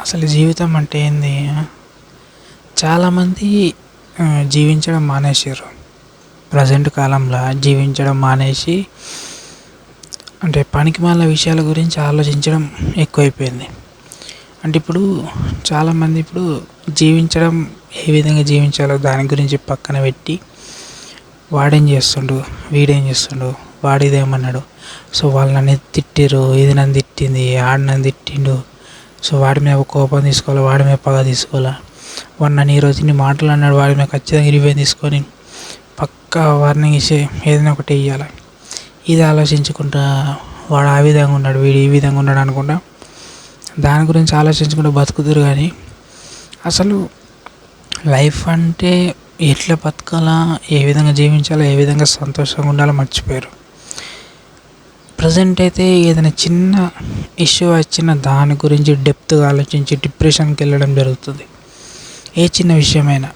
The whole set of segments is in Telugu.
అసలు జీవితం అంటే ఏంది? చాలామంది జీవించడం మానేసారు ప్రజెంట్ కాలంలో జీవించడం మానేసి అంటే పనికిమాలిన విషయాల గురించి ఆలోచించడం ఎక్కువైపోయింది. అంటే ఇప్పుడు చాలామంది ఇప్పుడు జీవించడం ఏ విధంగా జీవించాలో దాని గురించి పక్కన పెట్టి వాడేం చేస్తుండు? వీడేం చేస్తుండు? వాడిదేమన్నాడు? సో వాళ్ళు నన్ను తిట్టిరు ఇది నన్ను తిట్టింది ఆడు నన్ను తిట్టిండు సో వాడి మీద కోపం తీసుకోవాలి? వాడి మీద పగ తీసుకోవాలా? వాడు నన్ను ఈరోజు ఇన్ని మాటలు అన్నాడు వాడి మీద ఖచ్చితంగా రివెంజ్ తీసుకొని పక్కా వార్నింగ్ ఇచ్చి ఏదైనా ఒకటి ఇవ్వాలి ఇది ఆలోచించుకుంటా వాడు ఆ విధంగా ఉన్నాడు వీడు ఈ విధంగా ఉన్నాడు అనుకుంటా. దాని గురించి ఆలోచించుకుంటూ బతుకుతురు కానీ అసలు లైఫ్ అంటే ఎట్లా బతకాలా? ఏ విధంగా జీవించాలో? ఏ విధంగా సంతోషంగా ఉండాలో? మర్చిపోయారు. ప్రజెంట్ అయితే ఏదైనా చిన్న ఇష్యూ వచ్చిన దాని గురించి డెప్త్గా ఆలోచించి డిప్రెషన్కి వెళ్ళడం జరుగుతుంది. ఏ చిన్న విషయమైనా.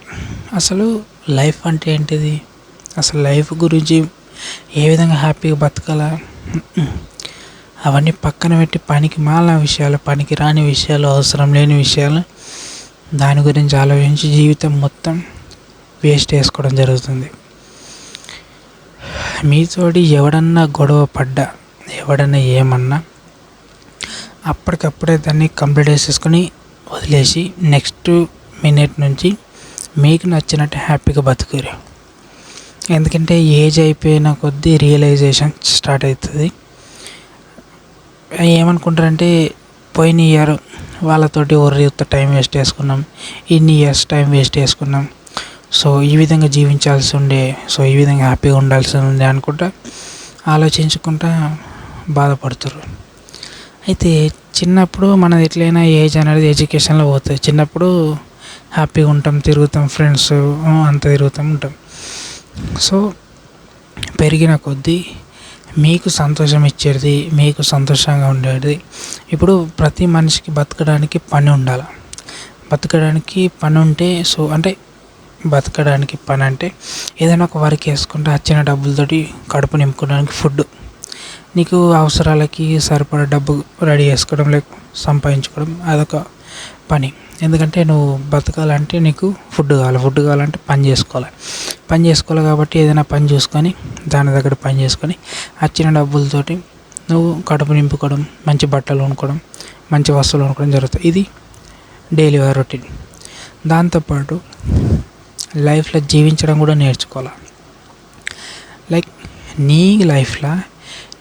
అసలు లైఫ్ అంటే ఏంటిది? అసలు లైఫ్ గురించి ఏ విధంగా హ్యాపీగా బతకాలా? అవన్నీ పక్కన పెట్టి పనికి మాలిన విషయాలు పనికి రాని విషయాలు అవసరం లేని విషయాలు దాని గురించి ఆలోచించి జీవితం మొత్తం వేస్ట్ చేసుకోవడం జరుగుతుంది. మీతోటి ఎవడన్నా గొడవ పడ్డా ఎవడన్నా ఏమన్నా అప్పటికప్పుడే దాన్ని కంప్లీట్ చేసేసుకొని వదిలేసి నెక్స్ట్ మినిట్ నుంచి మీకు నచ్చినట్టు హ్యాపీగా బతుకురు. ఎందుకంటే ఏజ్ అయిపోయిన కొద్దీ రియలైజేషన్ స్టార్ట్ అవుతుంది. ఏమనుకుంటారంటే పోయిన ఇయర్ వాళ్ళతోటి ఒర్రి టైం వేస్ట్ చేసుకున్నాం. ఇన్ని ఇయర్స్ టైం వేస్ట్ చేసుకున్నాం. సో ఈ విధంగా జీవించాల్సి ఉండే సో ఈ విధంగా హ్యాపీగా ఉండాల్సి ఉండే అనుకుంటా ఆలోచించుకుంటా బాధపడుతుర్రు. అయితే చిన్నప్పుడు మనది ఎట్లయినా ఏజ్ అనేది ఎడ్యుకేషన్లో పోతుంది. చిన్నప్పుడు హ్యాపీగా ఉంటాం తిరుగుతాం ఫ్రెండ్స్ అంత తిరుగుతాం ఉంటాం. సో పెరిగిన కొద్దీ మీకు సంతోషం ఇచ్చేది మీకు సంతోషంగా ఉండేది. ఇప్పుడు ప్రతి మనిషికి బతకడానికి పని ఉండాలి. బతకడానికి పని ఉంటే సో అంటే బతకడానికి పని అంటే ఏదైనా ఒక వర్క్ వేసుకుంటే వచ్చిన డబ్బులతోటి కడుపు నింపుకోవడానికి ఫుడ్ నీకు అవసరాలకి సరిపడా డబ్బు రెడీ చేసుకోవడం లేక సంపాదించుకోవడం అదొక పని. ఎందుకంటే నువ్వు బతకాలంటే నీకు ఫుడ్ కావాలి. ఫుడ్ కావాలంటే పని చేసుకోవాలి. పని చేసుకోవాలి కాబట్టి ఏదైనా పని చూసుకొని దాని దగ్గర పని చేసుకొని వచ్చిన డబ్బులతోటి నువ్వు కడుపు నింపుకోవడం మంచి బట్టలు కొనుక్కోవడం మంచి వస్తువులు కొనుక్కోవడం జరుగుతుంది ఇది డైలీ రొటీన్. దాంతోపాటు లైఫ్లో జీవించడం కూడా నేర్చుకోవాలి. లైక్ నీ లైఫ్లో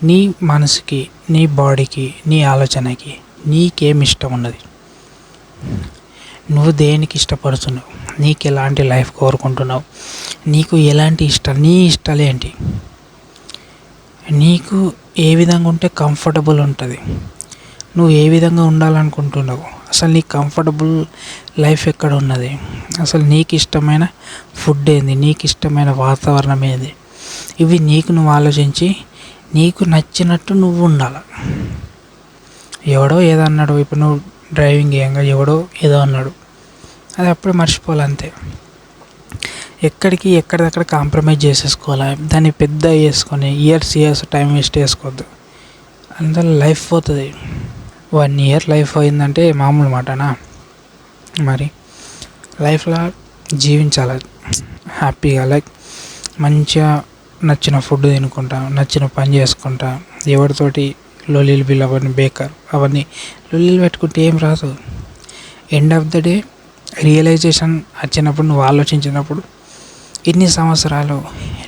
నీ మనసుకి నీ బాడీకి నీ ఆలోచనకి నీకేమి ఇష్టం ఉన్నది? నువ్వు దేనికి ఇష్టపడుతున్నావు? నీకు ఎలాంటి లైఫ్ కోరుకుంటున్నావు? నీకు ఎలాంటి ఇష్టాలు నీ ఇష్టాలు ఏంటి? నీకు ఏ విధంగా ఉంటే కంఫర్టబుల్ ఉంటుంది? నువ్వు ఏ విధంగా ఉండాలనుకుంటున్నావు? అసలు నీకు కంఫర్టబుల్ లైఫ్ ఎక్కడ ఉన్నది? అసలు నీకు ఇష్టమైన ఫుడ్ ఏంది? నీకు ఇష్టమైన వాతావరణం ఏంది? ఇవి నీకు నువ్వు ఆలోచించి నీకు నచ్చినట్టు నువ్వు ఉండాలి. ఎవడో ఏదో అన్నాడు ఇప్పుడు నువ్వు డ్రైవింగ్ చేయంగా ఎవడో ఏదో అన్నాడు. అది అప్పుడే మర్చిపోవాలి అంతే. ఎక్కడికి ఎక్కడిదక్కడ కాంప్రమైజ్ చేసేసుకోవాలి? దాన్ని పెద్ద చేసుకొని ఇయర్స్ ఇయర్స్ టైం వేస్ట్ చేసుకోవద్దు. అందులో లైఫ్ పోతుంది. వన్ ఇయర్ లైఫ్ అయిందంటే మామూలు మాటనా? మరి లైఫ్లో జీవించాలి. హ్యాపీగా లైక్ మంచిగా నచ్చిన ఫుడ్ తినుకుంటా నచ్చిన పని చేసుకుంటా ఎవరితోటి లొల్లిలు బిల్లు అవన్నీ బేకార్ అవన్నీ లొల్లిలు పెట్టుకుంటే ఏం రాదు. End of the day realisation వచ్చినప్పుడు నువ్వు ఆలోచించినప్పుడు ఇన్ని సంవత్సరాలు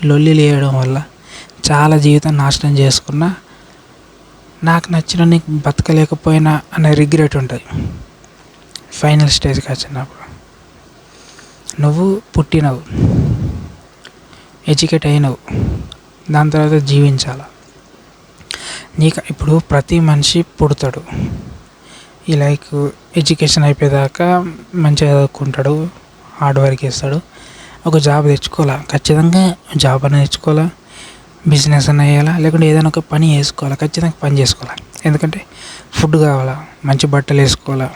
లొల్లిలు వేయడం వల్ల చాలా జీవితం నాశనం చేసుకున్నా నాకు నచ్చిన నీకు బతకలేకపోయినా అనే రిగ్రెట్ ఉంటుంది. ఫైనల్ స్టేజ్కి వచ్చినప్పుడు. నువ్వు పుట్టినవు. ఎడ్యుకేట్ అయినవు. దాని తర్వాత జీవించాలి? నీకు ఇప్పుడు ప్రతి మనిషి పుడతాడు. ఈ లైక్ ఎడ్యుకేషన్ అయిపోయేదాకా మంచిగా చదువుకుంటాడు హార్డ్ వర్క్ చేస్తాడు. ఒక జాబ్ తెచ్చుకోవాలా? ఖచ్చితంగా జాబ్ అనేది తెచ్చుకోవాలా? బిజినెస్ అన్న చేయాలా? లేకుంటే ఏదైనా ఒక పని చేసుకోవాలా? ఖచ్చితంగా పని చేసుకోవాలి? ఎందుకంటే ఫుడ్ కావాలా? మంచి బట్టలు వేసుకోవాలా?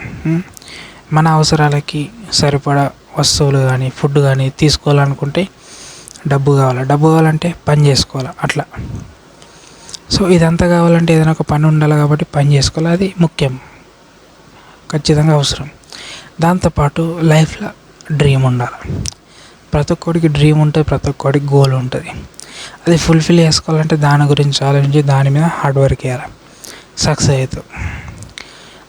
మన అవసరాలకి సరిపడా వస్తువులు కానీ ఫుడ్ కానీ తీసుకోవాలనుకుంటే డబ్బు కావాలి? డబ్బు కావాలంటే పని చేసుకోవాలి? అట్లా. సో ఇదంతా కావాలంటే ఏదైనా ఒక పని ఉండాలి కాబట్టి పని చేసుకోవాలి. అది ముఖ్యం. ఖచ్చితంగా అవసరం. దాంతోపాటు లైఫ్లో డ్రీమ్ ఉండాలి. ప్రతి ఒక్కడికి డ్రీమ్ ఉంటుంది ప్రతి ఒక్కడికి గోల్ ఉంటుంది. అది ఫుల్ఫిల్ చేసుకోవాలంటే దాని గురించి ఆలోచించి దాని మీద హార్డ్ వర్క్ చేయాలి. సక్సెస్ అవుతావు.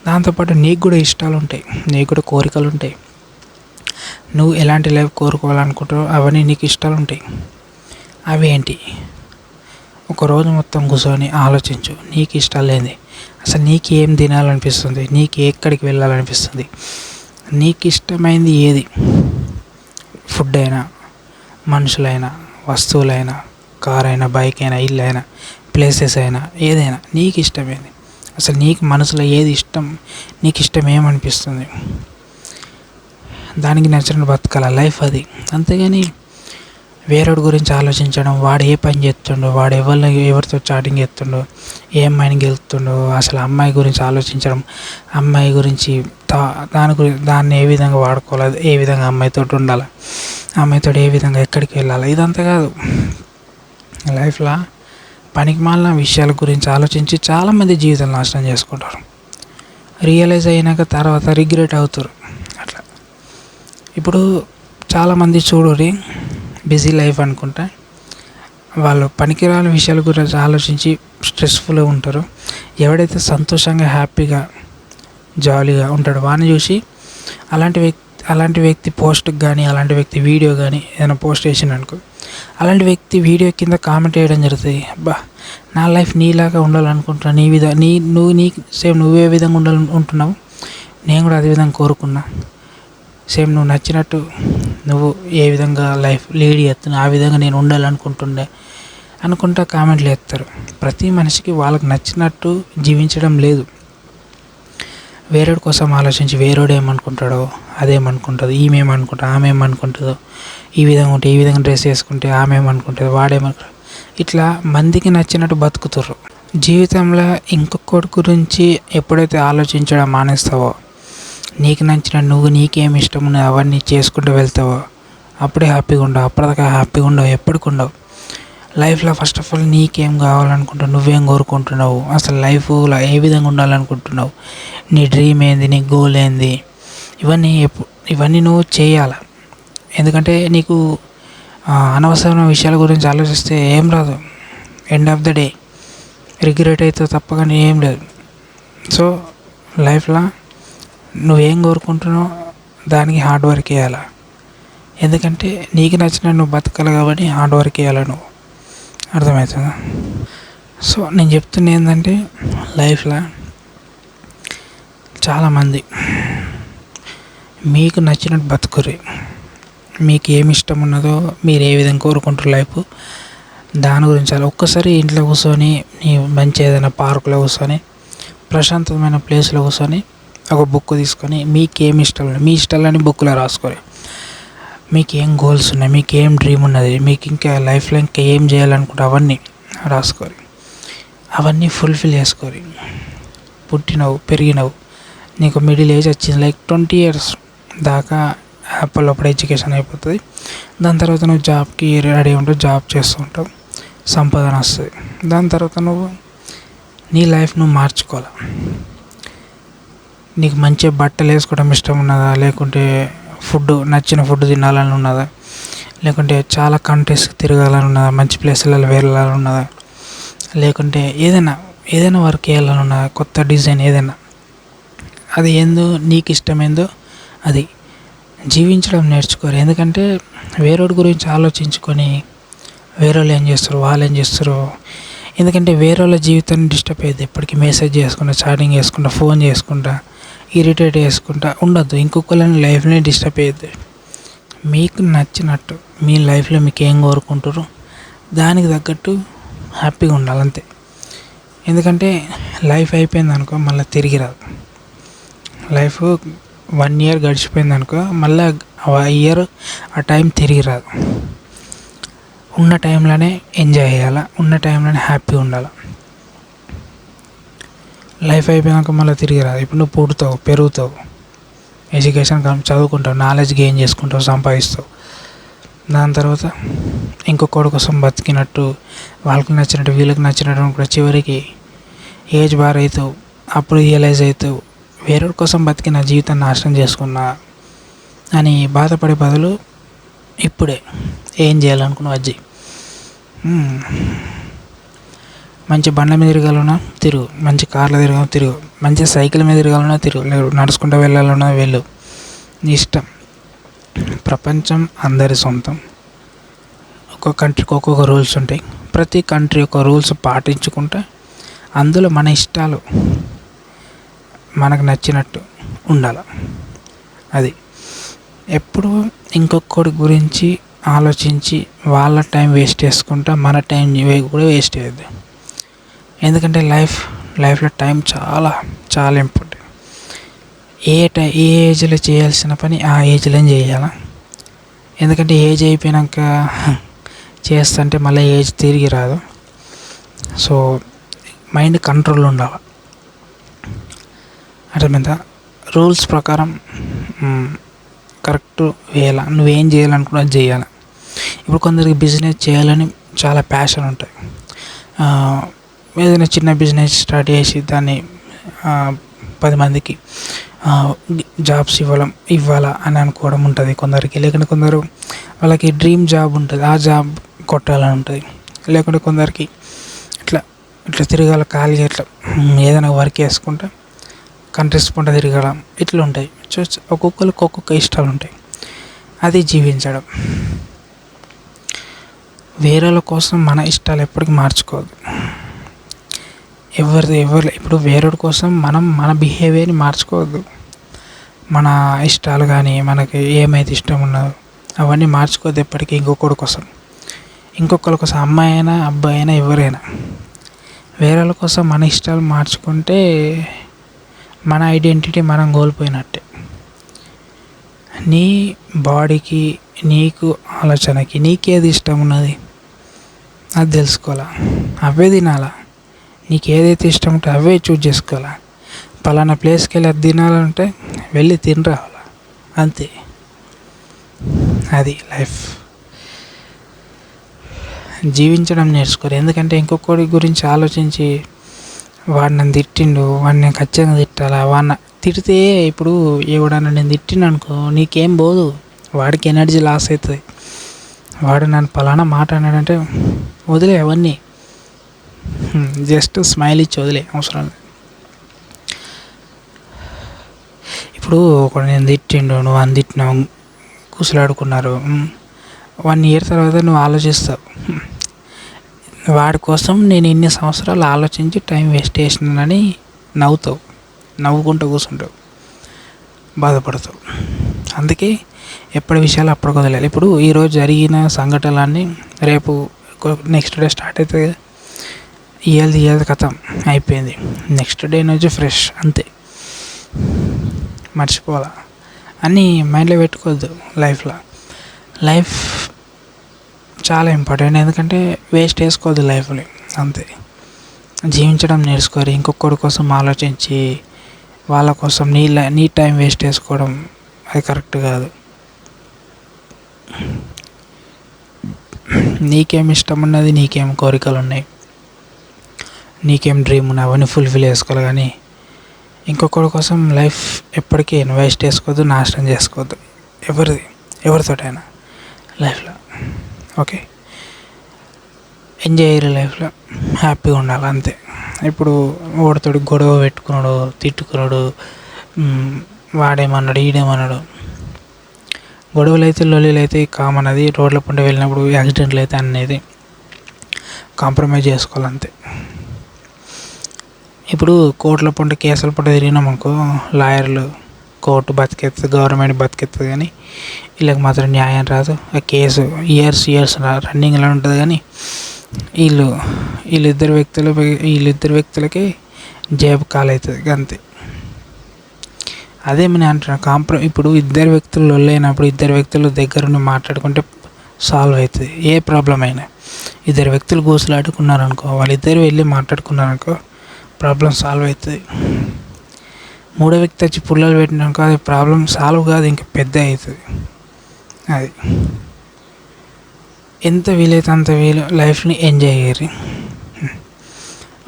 దాంతోపాటు నీకు కూడా ఇష్టాలు ఉంటాయి. నీకు కూడా కోరికలు ఉంటాయి. నువ్వు ఎలాంటి లైఫ్ కోరుకోవాలనుకుంటావో అవన్నీ నీకు ఇష్టాలు ఉంటాయి. అవి ఏంటి? ఒకరోజు మొత్తం కూర్చొని ఆలోచించు. నీకు ఇష్టాలు ఏంది? అసలు నీకు ఏం తినాలనిపిస్తుంది? నీకు ఎక్కడికి వెళ్ళాలనిపిస్తుంది? నీకు ఇష్టమైంది ఏది? ఫుడ్ అయినా మనుషులైనా వస్తువులైనా కార్ అయినా బైక్ అయినా ఇల్లు అయినా ప్లేసెస్ అయినా ఏదైనా నీకు ఇష్టమైంది అసలు నీకు మనసులో ఏది ఇష్టం? నీకు ఇష్టం ఏమనిపిస్తుంది? దానికి నచ్చిన బతకాల లైఫ్ అది. అంతేగాని వేరేడు గురించి ఆలోచించడం వాడు ఏ పని చేస్తుండో వాడు ఎవరిని ఎవరితో చాటింగ్ చేస్తుండో ఏ అమ్మాయిని గెలుతుండో అసలు అమ్మాయి గురించి ఆలోచించడం అమ్మాయి గురించి దా దాని గురించి దాన్ని ఏ విధంగా వాడుకోవాలి ఏ విధంగా అమ్మాయితో ఉండాలి అమ్మాయితో ఏ విధంగా ఎక్కడికి వెళ్ళాలి ఇదంతా కాదు. లైఫ్లో పనికి మాలిన విషయాల గురించి ఆలోచించి చాలామంది జీవితం నాశనం చేసుకుంటారు. రియలైజ్ అయినాక తర్వాత రిగ్రెట్ అవుతారు. ఇప్పుడు చాలామంది చూడరి బిజీ లైఫ్ అనుకుంటా. వాళ్ళు పనికిరాని విషయాల గురించి ఆలోచించి స్ట్రెస్ఫుల్గా ఉంటారు. ఎవడైతే సంతోషంగా హ్యాపీగా జాలీగా ఉంటాడో వాడిని చూసి అలాంటి వ్యక్తి అలాంటి వ్యక్తి పోస్ట్కి కానీ అలాంటి వ్యక్తి వీడియో కానీ ఏదైనా పోస్ట్ చేసిండు అనుకో అలాంటి వ్యక్తి వీడియో కింద కామెంట్ చేయడం జరుగుతుంది. బా నా లైఫ్ నీలాగా ఉండాలనుకుంటున్నా నీ విధ నీ నువ్వు నీ సేమ్ నువ్వే విధంగా ఉండాలి ఉంటున్నావు. నేను కూడా అదే విధంగా కోరుకున్నా. సేమ్ నువ్వు నచ్చినట్టు నువ్వు ఏ విధంగా లైఫ్ లీడ్ చేస్తున్నావు ఆ విధంగా నేను ఉండాలనుకుంటుండే అనుకుంటా కామెంట్లు వేస్తారు ప్రతి మనిషికి వాళ్ళకి నచ్చినట్టు జీవించడం లేదు. వేరేడు కోసం ఆలోచించి వేరేడు ఏమనుకుంటాడో అదేమనుకుంటుందో ఈమె ఏమనుకుంటా ఆమె ఏమనుకుంటుందో ఈ విధంగా ఉంటే ఈ విధంగా డ్రెస్ వేసుకుంటే ఆమె ఏమనుకుంటుంది వాడేమనుకుంటాడు ఇట్లా మందికి నచ్చినట్టు బతుకుతుర్రు. జీవితంలో ఇంకొకటి గురించి ఎప్పుడైతే ఆలోచించడం మానేస్తావో నీకు నచ్చిన నువ్వు నీకేమి ఇష్టం అవన్నీ చేసుకుంటూ వెళ్తావో. అప్పుడే హ్యాపీగా ఉండవు. అప్పటిదాకా హ్యాపీగా ఉండవు. ఎప్పటికి ఉండవు. లైఫ్లో ఫస్ట్ ఆఫ్ ఆల్ నీకేం కావాలనుకుంటావు నువ్వేం కోరుకుంటున్నావు? అసలు లైఫ్లో ఏ విధంగా ఉండాలనుకుంటున్నావు? నీ డ్రీమ్ ఏంది? నీ గోల్ ఏంది? ఇవన్నీ ఎప్పు- ఇవన్నీ నువ్వు చేయాలి. ఎందుకంటే నీకు అనవసరమైన విషయాల గురించి ఆలోచిస్తే ఏం రాదు. End of the day regret అయితే తప్ప కానీ ఏం లేదు. సో లైఫ్లో నువ్వేం కోరుకుంటున్నావు దానికి హార్డ్ వర్క్ చేయాలి. ఎందుకంటే నీకు నచ్చిన నువ్వు బతకాలి కాబట్టి హార్డ్ వర్క్ చేయాలి నువ్వు. అర్థమవుతుందా? సో నేను చెప్తున్నా ఏంటంటే లైఫ్లో చాలామంది మీకు నచ్చినట్టు బతుకుర్రి. మీకు ఏమి ఇష్టం ఉన్నదో మీరు ఏ విధంగా కోరుకుంటారు లైఫ్ దాని గురించి అలా ఒక్కసారి ఇంట్లో కూర్చొని నీ మంచి ఏదైనా పార్కులో కూర్చొని ప్రశాంతమైన ప్లేస్లో కూర్చొని ఒక బుక్ తీసుకొని మీకు ఏమి ఇష్టం మీ ఇష్టాలని బుక్లో రాసుకోరు. మీకు ఏం గోల్స్ ఉన్నాయి? మీకు ఏం డ్రీమ్ ఉన్నది? మీకు ఇంకా లైఫ్లో ఇంకా ఏం చేయాలనుకుంటే అవన్నీ రాసుకోరు. అవన్నీ ఫుల్ఫిల్ చేసుకోరు. పుట్టినవు పెరిగినవు. నీకు మిడిల్ ఏజ్ వచ్చింది. లైక్ ట్వంటీ ఇయర్స్ దాకా యాప్లో అప్పుడు ఎడ్యుకేషన్ అయిపోతుంది. దాని తర్వాత నువ్వు జాబ్కి రెడీ ఉంటావు జాబ్ చేస్తూ ఉంటావు. సంపాదన వస్తుంది. దాని తర్వాత నువ్వు నీ లైఫ్ నువ్వు మార్చుకోవాలి? నీకు మంచి బట్టలు వేసుకోవడం ఇష్టం ఉన్నదా? లేకుంటే ఫుడ్ నచ్చిన ఫుడ్ తినాలని ఉన్నదా? లేకుంటే చాలా కంట్రీస్కి తిరగాలని ఉన్నదా? మంచి ప్లేసులలో వెళ్ళాలని ఉన్నదా? లేకుంటే ఏదైనా ఏదైనా వర్క్ చేయాలని ఉన్నదా? కొత్త డిజైన్ ఏదైనా? అది ఏందో నీకు ఇష్టమైందో అది జీవించడం నేర్చుకోరు ఎందుకంటే వేరేటి గురించి ఆలోచించుకొని వేరే వాళ్ళు ఏం చేస్తారు? వాళ్ళు ఏం చేస్తారు? ఎందుకంటే వేరే వాళ్ళ జీవితాన్ని డిస్టర్బ్ అయ్యేది ఎప్పటికీ మెసేజ్ చేసుకుంటా చాటింగ్ చేసుకుంటా ఫోన్ చేసుకుంటా. ఇరిటేట్ చేసుకుంటా ఉండద్దు. ఇంకొకరిని లైఫ్ని డిస్టర్బ్ అయ్యేది మీకు నచ్చినట్టు మీ లైఫ్లో మీకు ఏం కోరుకుంటారో దానికి తగ్గట్టు హ్యాపీగా ఉండాలి అంతే. ఎందుకంటే లైఫ్ అయిపోయింది అనుకో మళ్ళీ తిరిగి రాదు. లైఫ్ వన్ ఇయర్ గడిచిపోయింది అనుకో మళ్ళీ ఆ ఇయర్ ఆ టైం తిరిగి రాదు. ఉన్న టైంలోనే ఎంజాయ్ చేయాలి? ఉన్న టైంలోనే హ్యాపీగా ఉండాలి? లైఫ్ అయిపోయాక మళ్ళీ తిరిగి రాదు. ఇప్పుడు నువ్వు పుడతావు పెరుగుతావు. ఎడ్యుకేషన్ చదువుకుంటావు నాలెడ్జ్ గెయిన్ చేసుకుంటావు సంపాదిస్తావు. దాని తర్వాత ఇంకొకటి కోసం బతికినట్టు వాళ్ళకి నచ్చినట్టు వీళ్ళకి నచ్చినట్టు కూడా చివరికి ఏజ్ బార్ అవుతావు అప్పుడు రియలైజ్ అవుతావు వేరే కోసం బతికి నా జీవితాన్ని నాశనం చేసుకున్నా అని బాధపడే బదులు ఇప్పుడే ఏం చేయాలనుకున్నావు అజ్జీ? మంచి బండ్ల మీద తిరగాలన్నా తిరుగు. మంచి కార్లో తిరగాలన్నా తిరుగు మంచి సైకిల్ మీద తిరగాలన్నా తిరుగు. లేదు నడుచుకుంటూ వెళ్ళాలన్నా వెళ్ళు. నీ ఇష్టం. ప్రపంచం అందరి సొంతం. ఒక్కొక్క కంట్రీకి ఒక్కొక్క రూల్స్ ఉంటాయి. ప్రతి కంట్రీ యొక్క రూల్స్ పాటించుకుంటే అందులో మన ఇష్టాలు మనకు నచ్చినట్టు ఉండాలి. అది. ఎప్పుడు ఇంకొకటి గురించి ఆలోచించి వాళ్ళ టైం వేస్ట్ చేసుకుంటా మన టైం కూడా వేస్ట్ చేయద్దు. ఎందుకంటే లైఫ్ లైఫ్లో టైం చాలా చాలా ఇంపార్టెంట్. ఏ టై ఏ ఏజ్లో చేయాల్సిన పని ఆ ఏజ్లోనే చేయాలి? ఎందుకంటే ఏజ్ అయిపోయాక చేస్తుంటే మళ్ళీ ఏజ్ తిరిగి రాదు. సో మైండ్ కంట్రోల్ ఉండాలి. అర్థమైందా? రూల్స్ ప్రకారం కరెక్ట్ వేయాల? నువ్వేం చేయాలనుకున్నా చేయాలి? ఇప్పుడు కొందరికి బిజినెస్ చేయాలని చాలా ప్యాషన్ ఉంటాయి. ఏదైనా చిన్న బిజినెస్ స్టార్ట్ చేసి దాన్ని పది మందికి జాబ్స్ ఇవ్వడం ఇవ్వాలా అని అనుకోవడం ఉంటుంది కొందరికి. లేకుంటే కొందరు వాళ్ళకి డ్రీమ్ జాబ్ ఉంటుంది ఆ జాబ్ కొట్టాలని ఉంటుంది. లేకుంటే కొందరికి ఇట్లా ఇట్లా తిరగాల ఖాళీగా ఇట్లా ఏదైనా వర్క్ చేసుకుంటే కంట్రీస్ పంట తిరగడం ఇట్లా ఉంటాయి. చూసి ఒక్కొక్కరికి ఒక్కొక్క ఇష్టాలు ఉంటాయి. అది జీవించడం. వేరేల కోసం మన ఇష్టాలు ఎప్పటికీ మార్చుకోవద్దు. ఎవరిది ఎవరు ఇప్పుడు వేరొకటి కోసం మనం మన బిహేవియర్ని మార్చుకోవద్దు. మన ఇష్టాలు కానీ మనకి ఏమైతే ఇష్టం ఉన్నదో అవన్నీ మార్చుకోవద్దు ఎప్పటికీ ఇంకొకటి కోసం. ఇంకొకరి కోసం అమ్మాయి అయినా అబ్బాయి అయినా ఎవరైనా. వేరే కోసం మన ఇష్టాలు మార్చుకుంటే మన ఐడెంటిటీ మనం కోల్పోయినట్టే. నీ బాడీకి నీకు ఆలోచనకి నీకేది ఇష్టం ఉన్నది? అది తెలుసుకోవాలా? అవే తినాలా? నీకు ఏదైతే ఇష్టం ఉంటే అవే చూజ్ చేసుకోవాలా? పలానా ప్లేస్కి వెళ్ళి అది తినాలంటే వెళ్ళి తిని రావాలా అంతే. అది లైఫ్. జీవించడం నేర్చుకోరు. ఎందుకంటే ఇంకొకటి గురించి ఆలోచించి వాడు నన్ను తిట్టిండు వాడిని నేను ఖచ్చితంగా తిట్టాలా? వాడిని తిడితే ఇప్పుడు ఎవడన్నా నేను తిట్టిండు అనుకో నీకేం పోదు వాడికి ఎనర్జీ లాస్ అవుతుంది. వాడు నన్ను పలానా మాట అన్నాడంటే వదిలే అవన్నీ. జస్ట్ స్మైల్ ఇచ్చి వదిలే అవసరం ఇప్పుడు ఒకడు నేను తిట్టిండు నువ్వు అని తిట్టినావు కుసలాడుకున్నారు. వన్ ఇయర్ తర్వాత నువ్వు ఆలోచిస్తావు. వాడి కోసం నేను ఇన్ని సంవత్సరాలు ఆలోచించి టైం వేస్ట్ చేసినానని నవ్వుతావు నవ్వుకుంటూ కూర్చుంటావు బాధపడతావు. అందుకే ఎప్పటి విషయాలు అప్పటికి వదిలేదు ఇప్పుడు ఈరోజు జరిగిన సంఘటనలన్నీ రేపు నెక్స్ట్ డే స్టార్ట్ అవుతుంది ఇయ్యాలి ఇవాళది కథ కథం అయిపోయింది. నెక్స్ట్ డే నుంచి ఫ్రెష్ అంతే. మర్చిపోవాలా? అన్నీ మైండ్లో పెట్టుకోవద్దు లైఫ్లో లైఫ్ చాలా ఇంపార్టెంట్ ఎందుకంటే వేస్ట్ వేసుకోవద్దు లైఫ్ని అంతే. జీవించడం నేర్చుకోరు ఇంకొకరి కోసం ఆలోచించి వాళ్ళ కోసం నీ నీ టైం వేస్ట్ చేసుకోవడం అది కరెక్ట్ కాదు. నీకేం ఇష్టం ఉన్నది నీకేం కోరికలు ఉన్నాయి? నీకేం డ్రీమ్ ఉన్నాయి అవన్నీ ఫుల్ఫిల్ చేసుకోవాలి కానీ ఇంకొకరి కోసం లైఫ్ ఎప్పటికీ వేస్ట్ చేసుకోవద్దు నాశనం చేసుకోవద్దు. ఎవరిది? ఎవరితోటైనా లైఫ్లో ఓకే ఎంజాయ్ చేయరు లైఫ్లో హ్యాపీగా ఉండాలి అంతే. ఇప్పుడు ఓడితోటి గొడవ పెట్టుకున్నాడు తిట్టుకున్నాడు వాడేమన్నాడు ఈడేమన్నాడు? గొడవలు అయితే లొల్లీలు అయితే కామన్ అది. రోడ్ల పంట వెళ్ళినప్పుడు యాక్సిడెంట్లు అయితే అనేది కాంప్రమైజ్ చేసుకోవాలి అంతే. ఇప్పుడు కోర్టుల పంట కేసుల పంట తిరిగినాం అనుకో లాయర్లు కోర్టు బతికేస్తుంది గవర్నమెంట్ బతికేస్తుంది కానీ వీళ్ళకి మాత్రం న్యాయం రాదు. ఆ కేసు ఇయర్స్ ఇయర్స్ రన్నింగ్లో ఉంటుంది కానీ వీళ్ళు వీళ్ళిద్దరు వ్యక్తులు వీళ్ళిద్దరు వ్యక్తులకి జేబు కాలవుతుంది అంతే అదే నేను అంటున్నా కాంప్రో ఇప్పుడు ఇద్దరు వ్యక్తులు లొల్లైనప్పుడు ఇద్దరు వ్యక్తులు దగ్గరుండి మాట్లాడుకుంటే సాల్వ్ అవుతుంది ఏ ప్రాబ్లం అయినా ఇద్దరు వ్యక్తులు కూసులాడుకున్నారనుకో వాళ్ళిద్దరు వెళ్ళి మాట్లాడుకున్నారనుకో ప్రాబ్లం సాల్వ్ అవుతుంది మూడో వ్యక్తి వచ్చి పుల్లలు పెట్టినాక అది ప్రాబ్లం సాల్వ్ కాదు ఇంకా పెద్ద అవుతుంది. అది. ఎంత వీలైతే అంత వీలు లైఫ్ని ఎంజాయ్ చేయరు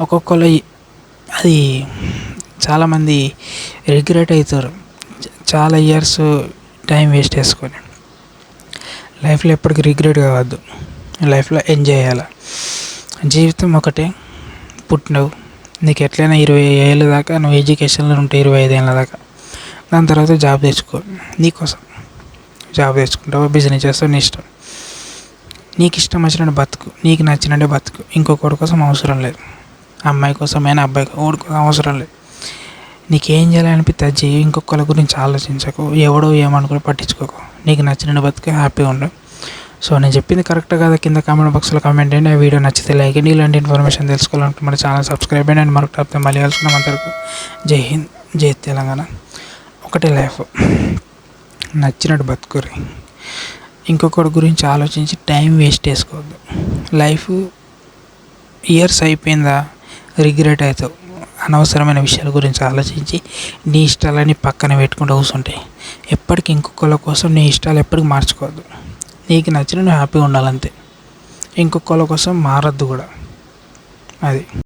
ఒక్కొక్కరు అది చాలామంది రిగ్రెట్ అవుతారు. చాలా ఇయర్స్ టైం వేస్ట్ చేసుకొని. లైఫ్లో ఎప్పటికీ రిగ్రెట్ కావద్దు. లైఫ్లో ఎంజాయ్ చేయాలి. జీవితం ఒకటే పుట్టినవు. నీకు ఎట్లయినా ఇరవై ఏళ్ళ దాకా నువ్వు ఎడ్యుకేషన్లో ఉంటే ఇరవై ఐదు ఏళ్ళ దాకా. దాని తర్వాత జాబ్ తెచ్చుకో. నీకోసం జాబ్ తెచ్చుకుంటావు? బిజినెస్ చేస్తావు? నీ ఇష్టం. నీకు ఇష్టం వచ్చినట్టు బతుకు. నీకు నచ్చినట్టే బతుకు. ఇంకొకటి కోసం అవసరం లేదు. అమ్మాయి కోసమైనా అబ్బాయి ఎవరి కోసం అవసరం లేదు. నీకేం చేయాలనిపిస్తే అది చేయి ఇంకొకరి గురించి ఆలోచించకు. ఎవడో ఏమనుకో పట్టించుకోకు. నీకు నచ్చినట్టు బతుకు హ్యాపీగా ఉండు. సో నేను చెప్పింది కరెక్ట్ కదా కింద కామెంట్ బాక్స్లో కామెంట్ చేయండి. ఆ వీడియో నచ్చితే లైక్ అండి ఇలాంటి ఇన్ఫర్మేషన్ తెలుసుకోవాలంటే మన ఛానల్ సబ్స్క్రైబ్ చేయండి. అండ్ మరొక టాప్తో మళ్ళీ కలుసుకున్నాం అంతవరకు జై హింద్ జై తెలంగాణ. ఒకటే లైఫ్ నచ్చినట్టు బతుకురి ఇంకొకటి గురించి ఆలోచించి టైం వేస్ట్ చేసుకోవద్దు. లైఫ్ ఇయర్స్ అయిపోయిందా? రిగ్రెట్ అవుతావు. అనవసరమైన విషయాల గురించి ఆలోచించి నీ ఇష్టాలని పక్కన పెట్టుకుంటూ కూర్చుంటాయి ఎప్పటికీ ఇంకొకళ్ళ కోసం నీ ఇష్టాలు ఎప్పటికీ మార్చుకోవద్దు. నీకు నచ్చిన నువ్వు హ్యాపీగా ఉండాలంతే. ఇంకొకళ్ళ కోసం మారద్దు కూడా. అది.